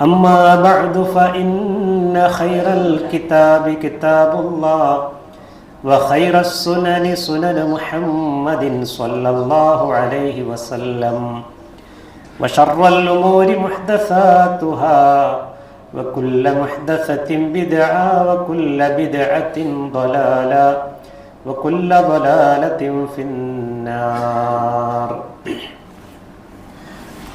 أما بعد فإن خير الكتاب كتاب الله وخير السنن سنن محمد صلى الله عليه وسلم وشر الأمور محدثاتها وكل محدثة بدعة وكل بدعة ضلالة وكل ضلالة في النار.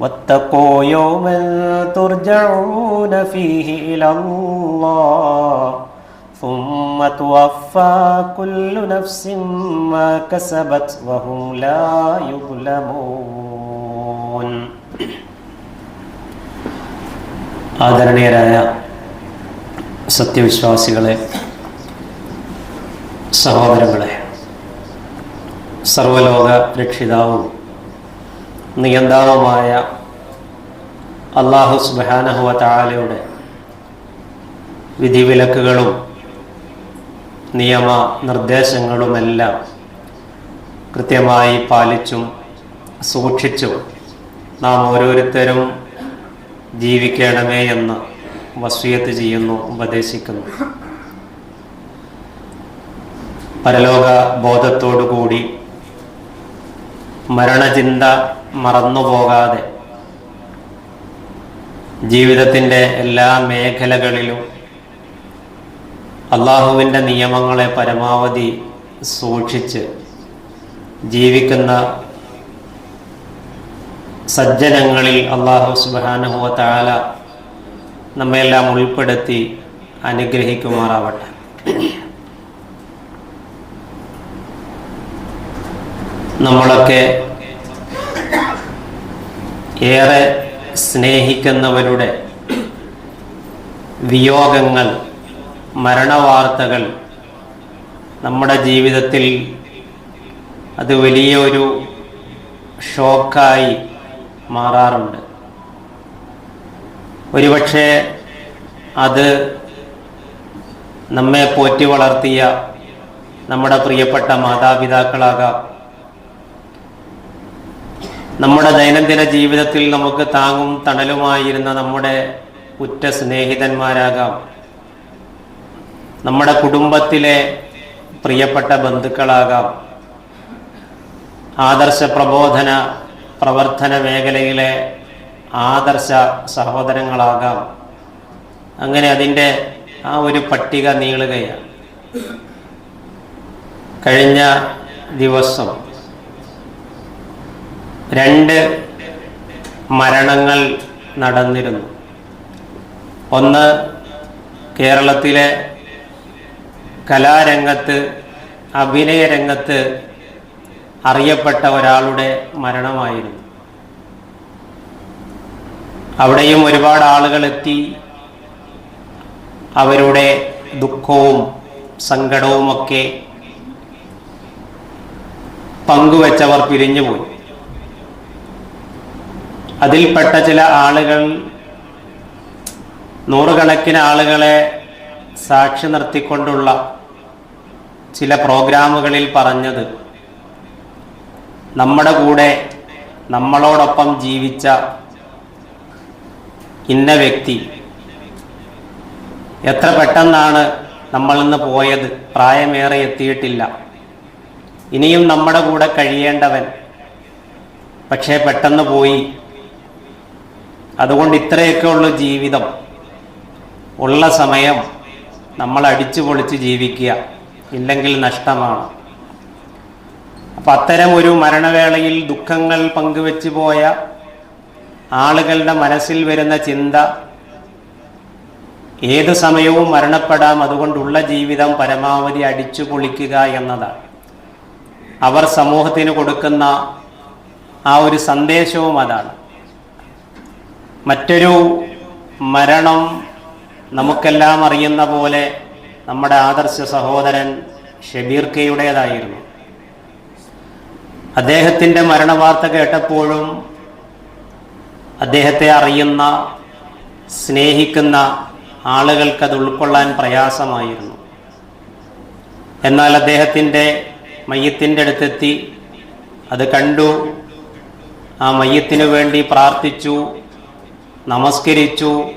واتقوا يوما ترجعون فيه إلى الله ثم توفى كل نفس ما كسبت وهم لا يظلمون ആദരണീയരായ സത്യവിശ്വാസികളെ സഹോദരങ്ങളെ സർവലോക രക്ഷിതാവും നിയന്താവുമായ അള്ളാഹു സുബാനഹുവ താലയുടെ വിധിവിലക്കുകളും നിയമ നിർദ്ദേശങ്ങളുമെല്ലാം കൃത്യമായി പാലിച്ചും സൂക്ഷിച്ചും നാം ഓരോരുത്തരും ജീവിക്കണമേ എന്ന് വസ്വിയത്ത് ചെയ്യുന്നു ഉപദേശിക്കുന്നു. പരലോക ബോധത്തോടുകൂടി മരണചിന്ത മറന്നുപോകാതെ ജീവിതത്തിന്റെ എല്ലാ മേഖലകളിലും അള്ളാഹുവിന്റെ നിയമങ്ങളെ പരമാവധി സൂക്ഷിച്ച് ജീവിക്കുന്ന സജ്ജനങ്ങളിൽ അള്ളാഹു സുബാനുഹുവ താല നമ്മയെല്ലാം ഉൾപ്പെടുത്തി അനുഗ്രഹിക്കുമാറാവട്ടെ. നമ്മളൊക്കെ ഏറെ സ്നേഹിക്കുന്നവരുടെ വിയോഗങ്ങൾ മരണവാർത്തകൾ നമ്മുടെ ജീവിതത്തിൽ അത് വലിയൊരു ഷോക്കായി മാറാറുണ്ട്. ഒരുപക്ഷെ അത് നമ്മെ പോറ്റി വളർത്തിയ നമ്മുടെ പ്രിയപ്പെട്ട മാതാപിതാക്കളാകാം നമ്മുടെ ദൈനംദിന ജീവിതത്തിൽ നമുക്ക് താങ്ങും തണലുമായിരുന്ന നമ്മുടെ ഉറ്റ സ്നേഹിതന്മാരാകാം. നമ്മുടെ കുടുംബത്തിലെ പ്രിയപ്പെട്ട ബന്ധുക്കളാകാം. ആദർശ പ്രബോധന പ്രവർത്തന മേഖലയിലെ ആദർശ സഹോദരങ്ങളാകാം. അങ്ങനെ അതിന്റെ ആ ഒരു പട്ടിക നീളുകയാണ്. കഴിഞ്ഞ ദിവസം രണ്ട് മരണങ്ങൾ നടന്നിരുന്നു. ഒന്ന് കേരളത്തിലെ കലാരംഗത്ത് അഭിനയ രംഗത്ത് അറിയപ്പെട്ട ഒരാളുടെ മരണമായിരുന്നു. അവിടെയും ഒരുപാട് ആളുകൾ എത്തി. അവരുടെ ദുഃഖവും സങ്കടവുമൊക്കെ പങ്കുവെച്ചവർ പിരിഞ്ഞുപോയി. അതിൽപ്പെട്ട ചില ആളുകൾ നൂറുകണക്കിന് ആളുകളെ സാക്ഷി നിർത്തിക്കൊണ്ടുള്ള ചില പ്രോഗ്രാമുകളിൽ പറഞ്ഞത് നമ്മുടെ കൂടെ നമ്മളോടൊപ്പം ജീവിച്ച ഇന്ന വ്യക്തി എത്ര പെട്ടെന്നാണ് നമ്മൾ പോയത് പ്രായമേറെ എത്തിയിട്ടില്ല. ഇനിയും നമ്മുടെ കൂടെ കഴിയേണ്ടവൻ പക്ഷേ പെട്ടെന്ന് പോയി. അതുകൊണ്ട് ഇത്രയൊക്കെ ഉള്ള ജീവിതം ഉള്ള സമയം നമ്മൾ അടിച്ചു പൊളിച്ച് ജീവിക്കുക ഇല്ലെങ്കിൽ നഷ്ടമാണ്. അപ്പം അത്തരം ഒരു മരണവേളയിൽ ദുഃഖങ്ങൾ പങ്കുവെച്ചു പോയ ആളുകളുടെ മനസ്സിൽ വരുന്ന ചിന്ത ഏത് സമയവും മരണപ്പെടാം. അതുകൊണ്ടുള്ള ജീവിതം പരമാവധി അടിച്ചു പൊളിക്കുക എന്നതാണ്. അവർ സമൂഹത്തിന് കൊടുക്കുന്ന ആ ഒരു സന്ദേശവും അതാണ്. മറ്റൊരു മരണം നമുക്കെല്ലാം അറിയുന്ന പോലെ നമ്മുടെ ആദർശ സഹോദരൻ ഷബീർ കെയുടേതായിരുന്നു അദ്ദേഹത്തിന്റെ മരണവാർത്ത കേട്ടപ്പോഴും അദ്ദേഹത്തെ അറിയുന്ന സ്നേഹിക്കുന്ന ആളുകൾക്കത് ഉൾക്കൊള്ളാൻ പ്രയാസമായിരുന്നു. എന്നാൽ അദ്ദേഹത്തിന്റെ മയ്യത്തിന്റെ അടുത്തെത്തി അത് കണ്ടു. ആ മയ്യത്തിനു വേണ്ടി പ്രാർത്ഥിച്ചു. നമസ്കരിച്ചു.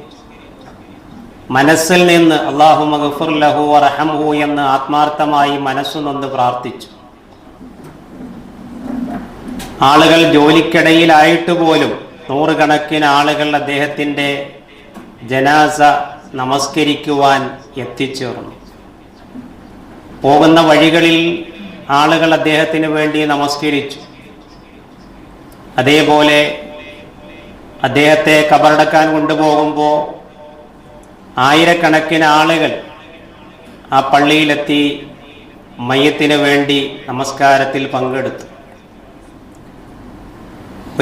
മനസ്സിൽ നിന്ന് അള്ളാഹു മഗഫുർ ലഹു അറഹംഹു എന്ന് ആത്മാർത്ഥമായി മനസ്സു നൊന്ന് പ്രാർത്ഥിച്ചു. ആളുകൾ ജോലിക്കിടയിലായിട്ട് പോലും നൂറുകണക്കിന് ആളുകൾ അദ്ദേഹത്തിന്റെ ജനാസ നമസ്കരിക്കുവാൻ എത്തിച്ചേർന്നു. പോകുന്ന വഴികളിൽ ആളുകൾ അദ്ദേഹത്തിന് വേണ്ടി നമസ്കരിച്ചു. അതേപോലെ അദ്ദേഹത്തെ കബറടക്കാൻ കൊണ്ടുപോകുമ്പോൾ ആയിരക്കണക്കിന് ആളുകൾ ആ പള്ളിയിലെത്തി മയ്യത്തിന് വേണ്ടി നമസ്കാരത്തിൽ പങ്കെടുത്തു.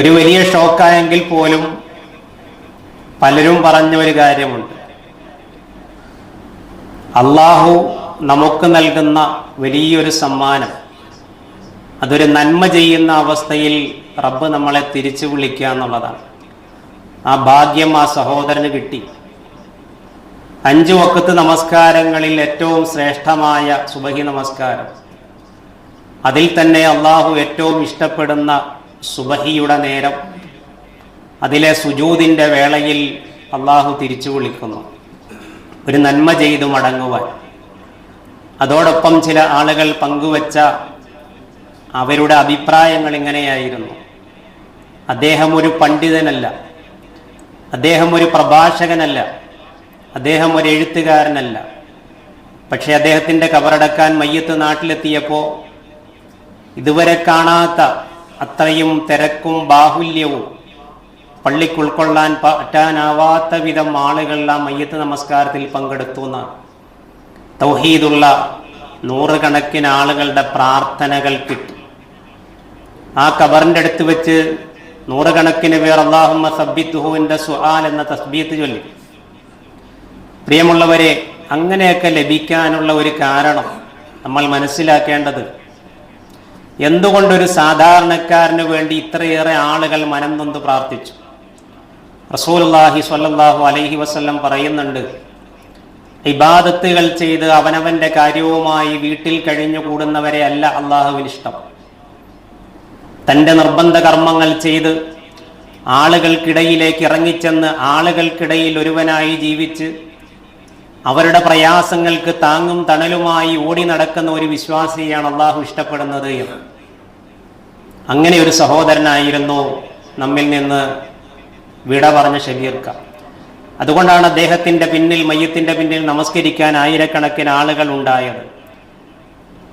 ഒരു വലിയ ഷോക്കായെങ്കിൽ പോലും പലരും പറഞ്ഞ ഒരു കാര്യമുണ്ട്. അള്ളാഹു നമുക്ക് നൽകുന്ന വലിയൊരു സമ്മാനം അതൊരു നന്മ ചെയ്യുന്ന അവസ്ഥയിൽ റബ്ബ് നമ്മളെ തിരിച്ചു വിളിക്കുക എന്നുള്ളതാണ്. ആ ഭാഗ്യം ആ സഹോദരന് കിട്ടി. അഞ്ചു വക്കത്ത് നമസ്കാരങ്ങളിൽ ഏറ്റവും ശ്രേഷ്ഠമായ സുബഹി നമസ്കാരം. അതിൽ തന്നെ അള്ളാഹു ഏറ്റവും ഇഷ്ടപ്പെടുന്ന സുബഹിയുടെ നേരം. അതിലെ സുജൂതിന്റെ വേളയിൽ അള്ളാഹു തിരിച്ചു വിളിക്കുന്നു. ഒരു നന്മ ചെയ്തു മടങ്ങുവാൻ. അതോടൊപ്പം ചില ആളുകൾ പങ്കുവച്ച അവരുടെ അഭിപ്രായങ്ങൾ ഇങ്ങനെയായിരുന്നു. അദ്ദേഹം ഒരു പണ്ഡിതനല്ല. അദ്ദേഹം ഒരു പ്രഭാഷകനല്ല. അദ്ദേഹം ഒരു എഴുത്തുകാരനല്ല. പക്ഷെ അദ്ദേഹത്തിന്റെ കബറടക്കാൻ മയ്യത്ത് നാട്ടിലെത്തിയപ്പോൾ ഇതുവരെ കാണാത്ത അത്രയും തിരക്കും ബാഹുല്യവും പള്ളിക്ക് ഉൾക്കൊള്ളാൻ പറ്റാനാവാത്ത വിധം ആളുകൾ ആ മയ്യത്ത് നമസ്കാരത്തിൽ പങ്കെടുത്തു എന്നാണ്. തൗഹീദുള്ള നൂറുകണക്കിന് ആളുകളുടെ പ്രാർത്ഥനകൾ കിട്ടി. ആ കബറിന്റെ അടുത്ത് വെച്ച് നൂറുകണക്കിന് പേർ അള്ളാഹുമ്മ സബ്ബിത്തുഹുവിന്റെ സുഹാൽ എന്ന തസ്ബീത്ത് ചൊല്ലി. പ്രിയമുള്ളവരെ അങ്ങനെയൊക്കെ ലഭിക്കാനുള്ള ഒരു കാരണം നമ്മൾ മനസ്സിലാക്കേണ്ടത് എന്തുകൊണ്ടൊരു സാധാരണക്കാരന് വേണ്ടി ഇത്രയേറെ ആളുകൾ മനം നൊന്ത് പ്രാർത്ഥിച്ചു. റസൂലുള്ളാഹി സ്വല്ലാഹു അലൈഹി വസല്ലം പറയുന്നുണ്ട് ഇബാദത്തുകൾ ചെയ്ത് അവനവന്റെ കാര്യവുമായി വീട്ടിൽ കഴിഞ്ഞു കൂടുന്നവരെ അല്ല അള്ളാഹുവിന് ഇഷ്ടം തന്റെ നിർബന്ധ കർമ്മങ്ങൾ ചെയ്ത് ആളുകൾക്കിടയിലേക്ക് ഇറങ്ങിച്ചെന്ന് ആളുകൾക്കിടയിൽ ഒരുവനായി ജീവിച്ച് അവരുടെ പ്രയാസങ്ങൾക്ക് താങ്ങും തണലുമായി ഓടി നടക്കുന്ന ഒരു വിശ്വാസിയാണ് അള്ളാഹു ഇഷ്ടപ്പെടുന്നത് എന്ന്. അങ്ങനെ ഒരു സഹോദരനായിരുന്നു നമ്മിൽ നിന്ന് വിട പറഞ്ഞ ഷബീർക്ക. അതുകൊണ്ടാണ് അദ്ദേഹത്തിന്റെ പിന്നിൽ മയ്യത്തിന്റെ പിന്നിൽ നമസ്കരിക്കാൻ ആയിരക്കണക്കിന് ആളുകൾ ഉണ്ടായത്.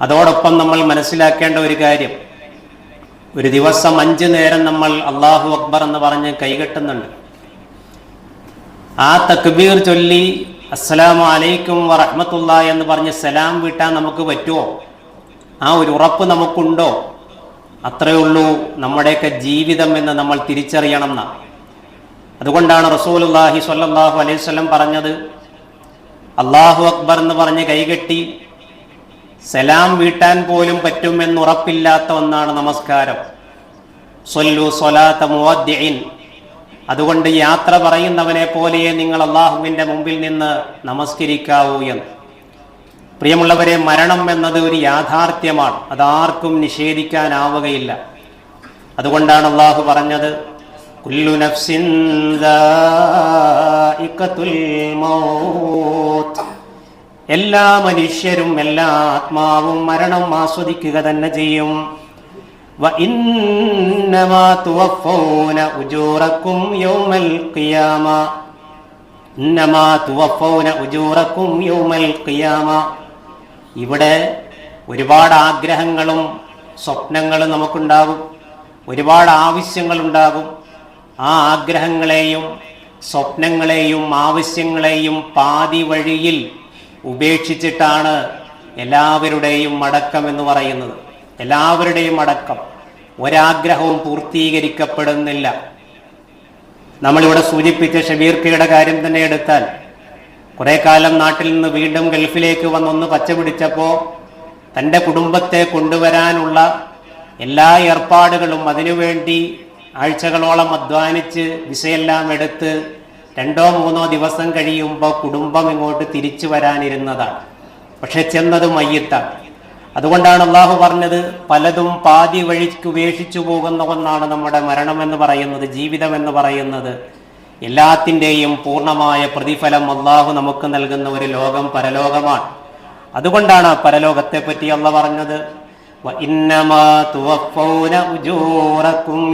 അതോടൊപ്പം നമ്മൾ മനസ്സിലാക്കേണ്ട ഒരു കാര്യം ഒരു ദിവസം അഞ്ചു നേരം നമ്മൾ അള്ളാഹു അക്ബർ എന്ന് പറഞ്ഞ് കൈകെട്ടുന്നുണ്ട്. ആ തക്ബീർ ചൊല്ലി അസ്സലാമു അലൈക്കും വറഹ്മത്തുള്ള എന്ന് പറഞ്ഞ് സലാം വിട്ടാൽ നമുക്ക് പറ്റുമോ ആ ഒരു ഉറപ്പ് നമുക്കുണ്ടോ? അത്രയേ ഉള്ളൂ നമ്മുടെയൊക്കെ ജീവിതം എന്ന് നമ്മൾ തിരിച്ചറിയണം എന്ന അതുകൊണ്ടാണ് റസൂലുല്ലാഹി സ്വല്ലല്ലാഹു അലൈഹി സ്വലം പറഞ്ഞത് അള്ളാഹു അക്ബർ എന്ന് പറഞ്ഞ് കൈകെട്ടി സലാം വീട്ടാൻ പോലും പറ്റുമെന്ന് ഉറപ്പില്ലാത്ത ഒന്നാണ് നമസ്കാരം. സൊല്ലു സൊലാത്ത മുവദ്ദിഇൻ. അതുകൊണ്ട് യാത്ര പറയുന്നവനെ പോലെയേ നിങ്ങൾ അള്ളാഹുവിന്റെ മുമ്പിൽ നിന്ന് നമസ്കരിക്കാവൂ എന്ന്. പ്രിയമുള്ളവരെ മരണം എന്നത് ഒരു യാഥാർത്ഥ്യമാണ്. അതാർക്കും നിഷേധിക്കാനാവുകയില്ല. അതുകൊണ്ടാണ് അള്ളാഹു പറഞ്ഞത് കുല്ലു നഫ്സിൻ എല്ലാ മനുഷ്യരും എല്ലാ ആത്മാവും മരണം ആസ്വദിക്കുക തന്നെ ചെയ്യും. ഇവിടെ ഒരുപാട് ആഗ്രഹങ്ങളും സ്വപ്നങ്ങളും നമുക്കുണ്ടാകും. ഒരുപാട് ആവശ്യങ്ങളുണ്ടാകും. ആ ആഗ്രഹങ്ങളെയും സ്വപ്നങ്ങളെയും ആവശ്യങ്ങളെയും പാതി വഴിയിൽ ഉപേക്ഷിച്ചിട്ടാണ് എല്ലാവരുടെയും അടക്കം എന്ന് പറയുന്നത്. എല്ലാവരുടെയും അടക്കം ഒരാഗ്രഹവും പൂർത്തീകരിക്കപ്പെടുന്നില്ല. നമ്മളിവിടെ സൂചിപ്പിച്ച ഷബീർക്കയുടെ കാര്യം തന്നെ എടുത്താൽ കുറെ കാലം നാട്ടിൽ നിന്ന് വീണ്ടും ഗൾഫിലേക്ക് വന്നൊന്ന് പച്ച പിടിച്ചപ്പോൾ തന്റെ കുടുംബത്തെ കൊണ്ടുവരാനുള്ള എല്ലാ ഏർപ്പാടുകളും അതിനുവേണ്ടി ആഴ്ചകളോളം അധ്വാനിച്ച് വിസയെല്ലാം എടുത്ത് രണ്ടോ മൂന്നോ ദിവസം കഴിയുമ്പോൾ കുടുംബം ഇങ്ങോട്ട് തിരിച്ചു വരാനിരുന്നതാണ്. പക്ഷെ ചെന്നത് മയ്യത്താണ്. അതുകൊണ്ടാണ് അള്ളാഹു പറഞ്ഞത് പലതും പാതി വഴിക്ക് ഉപേക്ഷിച്ചു പോകുന്ന ഒന്നാണ് നമ്മുടെ മരണം എന്ന് പറയുന്നത് ജീവിതം എന്ന് പറയുന്നത്. എല്ലാത്തിന്റെയും പൂർണമായ പ്രതിഫലം അള്ളാഹു നമുക്ക് നൽകുന്ന ഒരു ലോകം പരലോകമാണ്. അതുകൊണ്ടാണ് പരലോകത്തെ പറ്റി അള്ള പറഞ്ഞത് ഇന്നമാ തുവപ്പൗന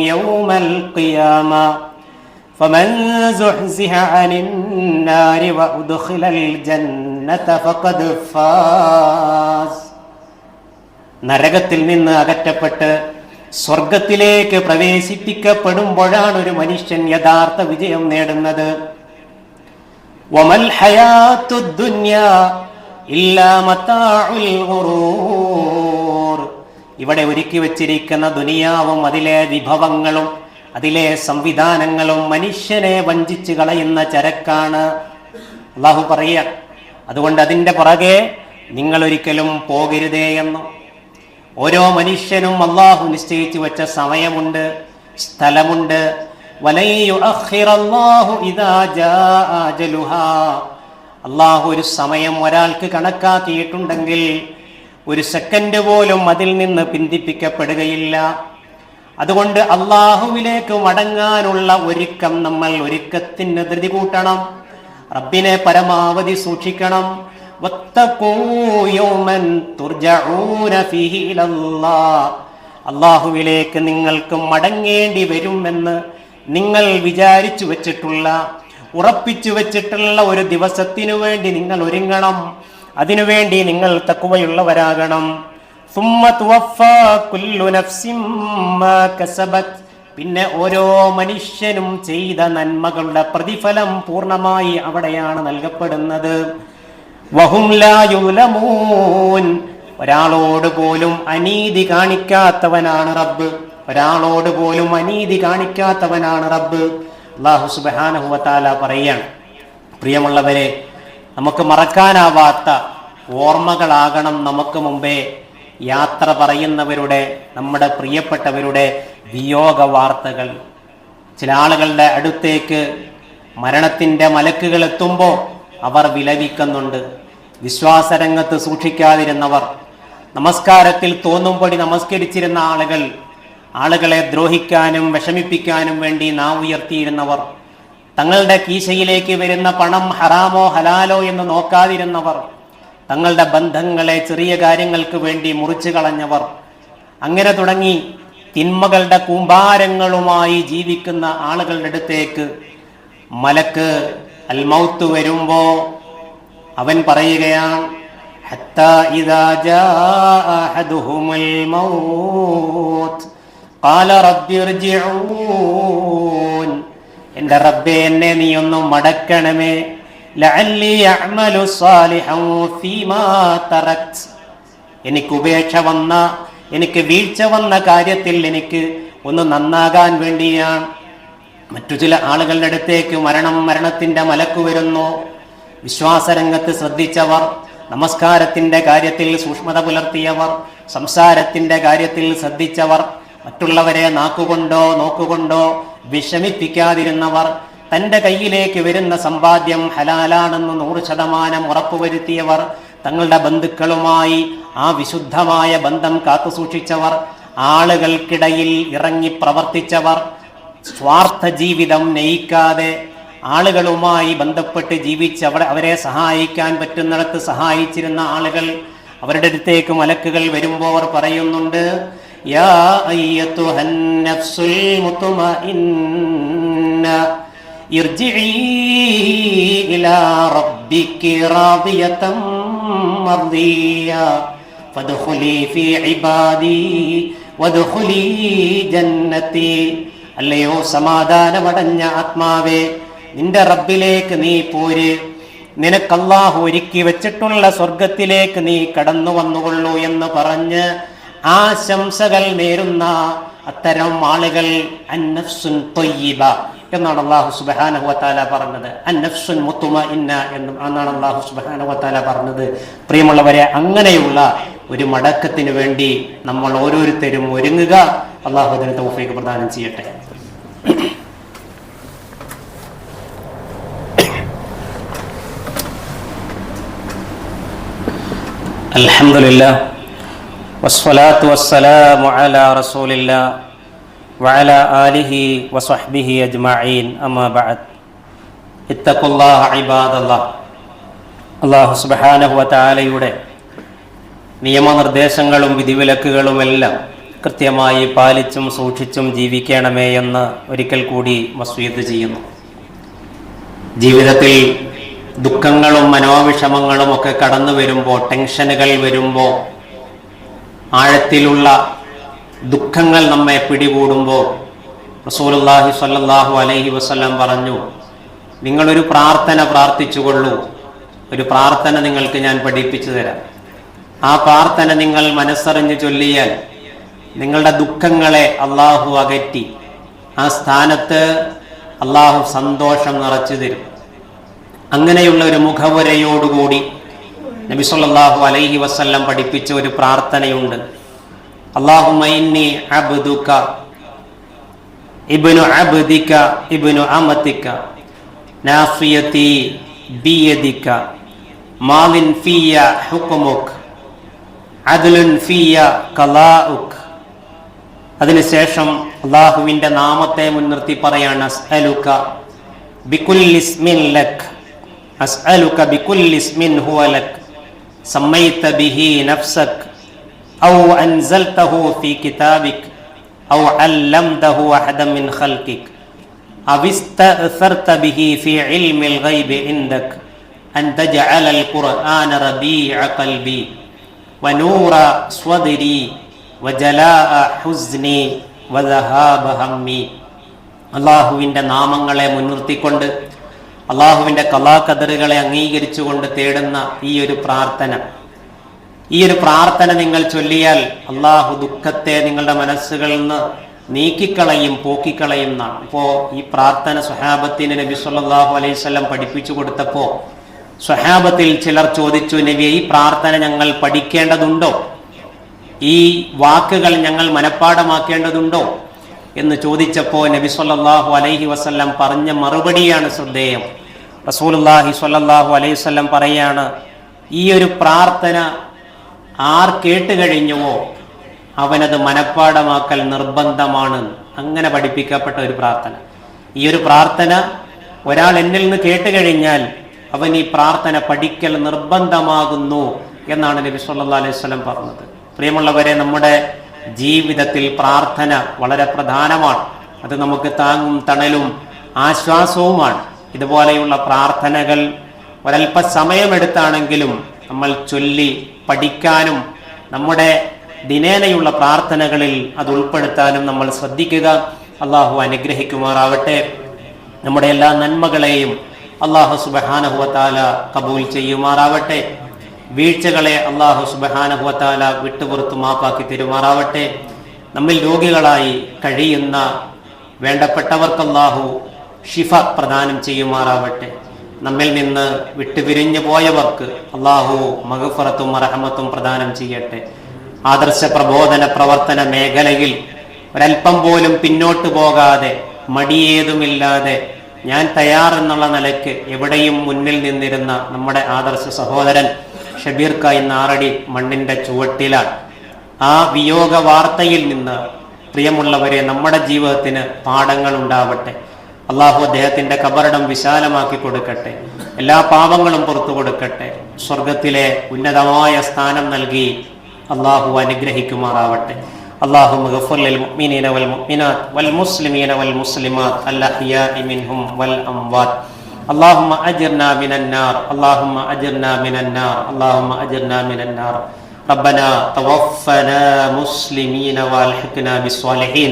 യൗമൽ ഖിയാമ. فمن زحزح عن النار وأدخل الجنة فقد فاز നരകത്തിൽ നിന്ന് അകറ്റപ്പെട്ട് സ്വർഗത്തിലേക്ക് പ്രവേശിപ്പിക്കപ്പെടുമ്പോഴാണ് ഒരു മനുഷ്യൻ യഥാർത്ഥ വിജയം നേടുന്നത് വമൽ ഹയാത്തു ദുന്യാ ഇല്ലാ മതാഉൽ ഗുറൂർ ഇവിടെ ഒരുക്കി വച്ചിരിക്കുന്ന ദുനിയാവും അതിലെ വിഭവങ്ങളും അതിലെ സംവിധാനങ്ങളും മനുഷ്യനെ വഞ്ചിച്ച് കളയുന്ന ചരക്കാണ്. അള്ളാഹു പറയുക അതുകൊണ്ട് അതിന്റെ പുറകെ നിങ്ങൾ ഒരിക്കലും പോകരുതേ എന്നും. ഓരോ മനുഷ്യനും അള്ളാഹു നിശ്ചയിച്ചു വെച്ച സമയമുണ്ട് സ്ഥലമുണ്ട്. അള്ളാഹു ഒരു സമയം ഒരാൾക്ക് കണക്കാക്കിയിട്ടുണ്ടെങ്കിൽ ഒരു സെക്കൻഡ് പോലും അതിൽ നിന്ന് പിന്തിപ്പിക്കപ്പെടുകയില്ല. അതുകൊണ്ട് അള്ളാഹുവിലേക്ക് മടങ്ങാനുള്ള ഒരുക്കം നമ്മൾ ഒരുക്കത്തിന് ധൃതി കൂട്ടണം. റബ്ബിനെ പരമാവധി സൂക്ഷിക്കണം. അള്ളാഹുവിലേക്ക് നിങ്ങൾക്ക് മടങ്ങേണ്ടി വരുമെന്ന് നിങ്ങൾ വിചാരിച്ചു വെച്ചിട്ടുള്ള ഉറപ്പിച്ചു വെച്ചിട്ടുള്ള ഒരു ദിവസത്തിനു വേണ്ടി നിങ്ങൾ ഒരുങ്ങണം. അതിനുവേണ്ടി നിങ്ങൾ തക്കുവയുള്ളവരാകണം പിന്നെ ഓരോ മനുഷ്യനും ചെയ്ത നന്മകളുടെ പ്രതിഫലം പൂർണമായി അവിടെയാണ് നൽകപ്പെടുന്നത്. ഒരാളോട് പോലും അനീതി കാണിക്കാത്തവനാണ് റബ്ബ്. ഒരാളോട് പോലും അനീതി കാണിക്കാത്തവനാണ് റബ്ബ്. അള്ളാഹു സുബാനഹുവത്താല പറയാണ്. പ്രിയമുള്ളവരെ നമുക്ക് മറക്കാനാവാത്ത ഓർമ്മകളാകണം നമുക്ക് മുമ്പേ. യാത്ര പറയുന്നവരുടെ നമ്മുടെ പ്രിയപ്പെട്ടവരുടെ വിയോഗ വാർത്തകൾ ചില ആളുകളുടെ അടുത്തേക്ക് മരണത്തിന്റെ മലക്കുകൾ എത്തുമ്പോൾ അവർ വിലപിക്കുന്നുണ്ട്. വിശ്വാസരംഗത്ത് സൂക്ഷിക്കാതിരുന്നവർ. നമസ്കാരത്തിൽ തോന്നുംപടി നമസ്കരിച്ചിരുന്ന ആളുകൾ ആളുകളെ ദ്രോഹിക്കാനും വിഷമിപ്പിക്കാനും വേണ്ടി നാം ഉയർത്തിയിരുന്നവർ. തങ്ങളുടെ കീശയിലേക്ക് വരുന്ന പണം ഹറാമോ ഹലാലോ എന്ന് നോക്കാതിരുന്നവർ. തങ്ങളുടെ ബന്ധങ്ങളെ ചെറിയ കാര്യങ്ങൾക്ക് വേണ്ടി മുറിച്ചു കളഞ്ഞവർ. അങ്ങനെ തുടങ്ങി തിന്മകളുടെ കൂമ്പാരങ്ങളുമായി ജീവിക്കുന്ന ആളുകളുടെ അടുത്തേക്ക് മലക്ക് അൽമൗത്ത് വരുമ്പോ അവൻ പറയുകയാണ് എന്റെ റബ്ബെ എന്നെ നീ ഒന്നും മടക്കണമേ. എനിക്ക് ഉപേക്ഷ വന്ന എനിക്ക് വീഴ്ച വന്ന കാര്യത്തിൽ എനിക്ക് ഒന്ന് നന്നാകാൻ വേണ്ടിയാണ്. മറ്റു ചില ആളുകളുടെ അടുത്തേക്ക് മരണം മരണത്തിന്റെ മലക്ക് വരുന്നു. വിശ്വാസരംഗത്ത് ശ്രദ്ധിച്ചവർ നമസ്കാരത്തിന്റെ കാര്യത്തിൽ സൂക്ഷ്മത പുലർത്തിയവർ സംസാരത്തിന്റെ കാര്യത്തിൽ ശ്രദ്ധിച്ചവർ മറ്റുള്ളവരെ നാക്കുകൊണ്ടോ നോക്കുകൊണ്ടോ വിഷമിപ്പിക്കാതിരുന്നവർ തന്റെ കയ്യിലേക്ക് വരുന്ന സമ്പാദ്യം ഹലാലാണെന്ന് നൂറ് ശതമാനം ഉറപ്പുവരുത്തിയവർ തങ്ങളുടെ ബന്ധുക്കളുമായി ആ വിശുദ്ധമായ ബന്ധം കാത്തുസൂക്ഷിച്ചവർ ആളുകൾക്കിടയിൽ ഇറങ്ങി പ്രവർത്തിച്ചവർ സ്വാർത്ഥ ജീവിതം നയിക്കാതെ ആളുകളുമായി ബന്ധപ്പെട്ട് ജീവിച്ച് അവിടെ അവരെ സഹായിക്കാൻ പറ്റുന്നിടത്ത് സഹായിച്ചിരുന്ന ആളുകൾ അവരുടെ അടുത്തേക്ക് മലക്കുകൾ വരുമ്പോൾ അവർ പറയുന്നുണ്ട് യാ അല്ലയോ സമാധാനമടഞ്ഞ ആത്മാവേ നിന്റെ റബ്ബിലേക്ക് നീ പോര്. നിനക്ക് അല്ലാഹു ഒരുക്കി വെച്ചിട്ടുള്ള സ്വർഗത്തിലേക്ക് നീ കടന്നു വന്നുകൊള്ളൂ എന്ന് പറഞ്ഞ് ആശംസകൾ നേരുന്ന അത്തരം ആളുകൾ എന്നാണ് അള്ളാഹു സുബാനഹുവത്താല പറഞ്ഞത്. അന്നഫ്സുൻ മുത്തുമ ഇന്ന എന്നും എന്നാണ് അള്ളാഹു സുബാനഹുവത്താല പറഞ്ഞത്. പ്രിയമുള്ളവരെ അങ്ങനെയുള്ള ഒരു മടക്കത്തിന് വേണ്ടി നമ്മൾ ഓരോരുത്തരും ഒരുങ്ങുക. അള്ളാഹു അതിന് തൗഫീക്ക് പ്രദാനം ചെയ്യട്ടെ. അലഹമുല്ല വസ്സലാത്തു വസ്സലാമു അലാ റസൂലില്ലാ وعلى آله وصحبه أجمعين أما بعد اتقوا الله عباد الله അള്ളാഹു സുബാനഹു വതാലയുടെ നിയമനിർദ്ദേശങ്ങളും വിധിവിലക്കുകളുമെല്ലാം കൃത്യമായി പാലിച്ചും സൂക്ഷിച്ചും ജീവിക്കണമേ എന്ന് ഒരിക്കൽ കൂടി വസ്വീത് ചെയ്യുന്നു ജീവിതത്തിൽ ദുഃഖങ്ങളും മനോവിഷമങ്ങളും ഒക്കെ കടന്നു വരുമ്പോൾ ടെൻഷനുകൾ വരുമ്പോൾ ആഴത്തിലുള്ള ദുഃഖങ്ങൾ നമ്മെ പിടികൂടുമ്പോൾ റസൂലുള്ളാഹി സ്വല്ലല്ലാഹു അലൈഹി വസല്ലം പറഞ്ഞു നിങ്ങളൊരു പ്രാർത്ഥന പ്രാർത്ഥിച്ചുകൊള്ളൂ. ഒരു പ്രാർത്ഥന നിങ്ങൾക്ക് ഞാൻ പഠിപ്പിച്ചു തരാം. ആ പ്രാർത്ഥന നിങ്ങൾ മനസ്സറിഞ്ഞ് ചൊല്ലിയാൽ നിങ്ങളുടെ ദുഃഖങ്ങളെ അള്ളാഹു അകറ്റി ആ സ്ഥാനത്ത് അള്ളാഹു സന്തോഷം നിറച്ചു തരും. അങ്ങനെയുള്ള ഒരു മുഖവുരയോടുകൂടി നബി സല്ലല്ലാഹു അലൈഹി വസല്ലം പഠിപ്പിച്ച ഒരു പ്രാർത്ഥനയുണ്ട്. അല്ലാഹുമ്മ ഇന്നി അബ്ദുക ഇബ്നു അബ്ദിക ഇബ്നു അമതിക നാഫിയതി ബിയദിക മാലിൻ ഫിയ ഹുക്മുക അദ്ലുൻ ഫിയ ഖലാഉക അതിനുശേഷം അള്ളാഹുവിന്റെ നാമത്തെ മുൻനിർത്തി പറയാണ് അസ്അലുക ബികുല്ലി ഇസ്മിൻ ലക് أسألك بكل اسم هو لك سميت به نفسك أو أنزلته في كتابك أو علمته أحدا من خلقك أو استأثرت به في علم الغيب عندك أن تجعل القرآن ربيع قلبي ونور صدري وجلاء حزني وذهاب همي അള്ളാഹുവിൻ്റെ നാമങ്ങളെ മുൻനിർത്തിക്കൊണ്ട് അള്ളാഹുവിൻ്റെ കലാകദറുകളെ അംഗീകരിച്ചുകൊണ്ട് തേടുന്ന ഈ ഒരു പ്രാർത്ഥന ഈ ഒരു പ്രാർത്ഥന നിങ്ങൾ ചൊല്ലിയാൽ അള്ളാഹു ദുഃഖത്തെ നിങ്ങളുടെ മനസ്സുകളിൽ നിന്ന് നീക്കിക്കളയും പോക്കിക്കളയും എന്നാണ്. അപ്പോൾ ഈ പ്രാർത്ഥന സ്വഹാബത്തിന് നബി സല്ലാഹു അലൈഹി വസല്ലം പഠിപ്പിച്ചു കൊടുത്തപ്പോൾ സ്വഹാബത്തിൽ ചിലർ ചോദിച്ചു നബി ഈ പ്രാർത്ഥന ഞങ്ങൾ പഠിക്കേണ്ടതുണ്ടോ? ഈ വാക്കുകൾ ഞങ്ങൾ മനഃപ്പാടമാക്കേണ്ടതുണ്ടോ എന്ന് ചോദിച്ചപ്പോൾ നബി സല്ലാഹു അലൈഹി വസല്ലം പറഞ്ഞ മറുപടിയാണ് ശ്രദ്ധേയം. റസൂലുള്ളാഹി സ്വല്ലല്ലാഹു അലൈഹി വസല്ലം പറയാണ് ഈ ഒരു പ്രാർത്ഥന ആർ കേട്ട് കഴിഞ്ഞുവോ അവനത് മനഃപ്പാടമാക്കൽ നിർബന്ധമാണ്. അങ്ങനെ പഠിപ്പിക്കപ്പെട്ട ഒരു പ്രാർത്ഥന. ഈ ഒരു പ്രാർത്ഥന ഒരാൾ എന്നിൽ നിന്ന് കേട്ട് കഴിഞ്ഞാൽ അവൻ ഈ പ്രാർത്ഥന പഠിക്കൽ നിർബന്ധമാകുന്നു എന്നാണ് നബി സല്ലാ അലൈഹി സ്വലം പറഞ്ഞത്. പ്രിയമുള്ളവരെ നമ്മുടെ ജീവിതത്തിൽ പ്രാർത്ഥന വളരെ പ്രധാനമാണ്. അത് നമുക്ക് താങ്ങും തണലും ആശ്വാസവുമാണ്. ഇതുപോലെയുള്ള പ്രാർത്ഥനകൾ ഒരല്പ സമയമെടുത്താണെങ്കിലും നമ്മൾ ചൊല്ലി പഠിക്കാനും നമ്മുടെ ദിനേനയുള്ള പ്രാർത്ഥനകളിൽ അത് ഉൾപ്പെടുത്താനും നമ്മൾ ശ്രദ്ധിക്കുക. അള്ളാഹു അനുഗ്രഹിക്കുമാറാവട്ടെ. നമ്മുടെ എല്ലാ നന്മകളെയും അള്ളാഹു സുബഹാനഹുവത്താല കബൂൽ ചെയ്യുമാറാവട്ടെ. വീഴ്ചകളെ അള്ളാഹു സുബഹാനഹുവത്താല വിട്ടുപുറത്തു മാപ്പാക്കി തരുമാറാവട്ടെ. നമ്മിൽ രോഗികളായി കഴിയുന്ന വേണ്ടപ്പെട്ടവർക്ക് അള്ളാഹു ഷിഫ പ്രദാനം ചെയ്യുമാറാവട്ടെ. നമ്മിൽ നിന്ന് വിട്ടുപിരിഞ്ഞു പോയവർക്ക് അള്ളാഹു മഹഫറത്തും അറഹമത്തും പ്രദാനം ചെയ്യട്ടെ. ആദർശ പ്രബോധന പ്രവർത്തന മേഖലയിൽ ഒരല്പം പോലും പിന്നോട്ട് പോകാതെ മടിയേതുമില്ലാതെ ഞാൻ തയ്യാറെന്നുള്ള നിലയ്ക്ക് എവിടെയും മുന്നിൽ നിന്നിരുന്ന നമ്മുടെ ആദർശ സഹോദരൻ ഷബീർ കായി നാറടി മണ്ണിന്റെ ചുവട്ടിലാണ്. ആ വിയോഗ വാർത്തയിൽ നിന്ന് പ്രിയമുള്ളവരെ നമ്മുടെ ജീവിതത്തിന് പാഠങ്ങൾ ഉണ്ടാവട്ടെ. അള്ളാഹു അദ്ദേഹത്തിന്റെ കബറിടം വിശാലമാക്കി കൊടുക്കട്ടെ എല്ലാ പാപങ്ങളും പുറത്തു കൊടുക്കട്ടെ സ്വർഗത്തിലെ ഉന്നതമായ സ്ഥാനം നൽകി അള്ളാഹു അനുഗ്രഹിക്കുമാറാവട്ടെ اللهم اغفر للمؤمنين والمؤمنات والمسلمين والمسلمات الأحياء منهم والأموات اللهم أجرنا من النار اللهم أجرنا من النار اللهم أجرنا من النار ربنا توفنا مسلمين والحقنا بالصالحين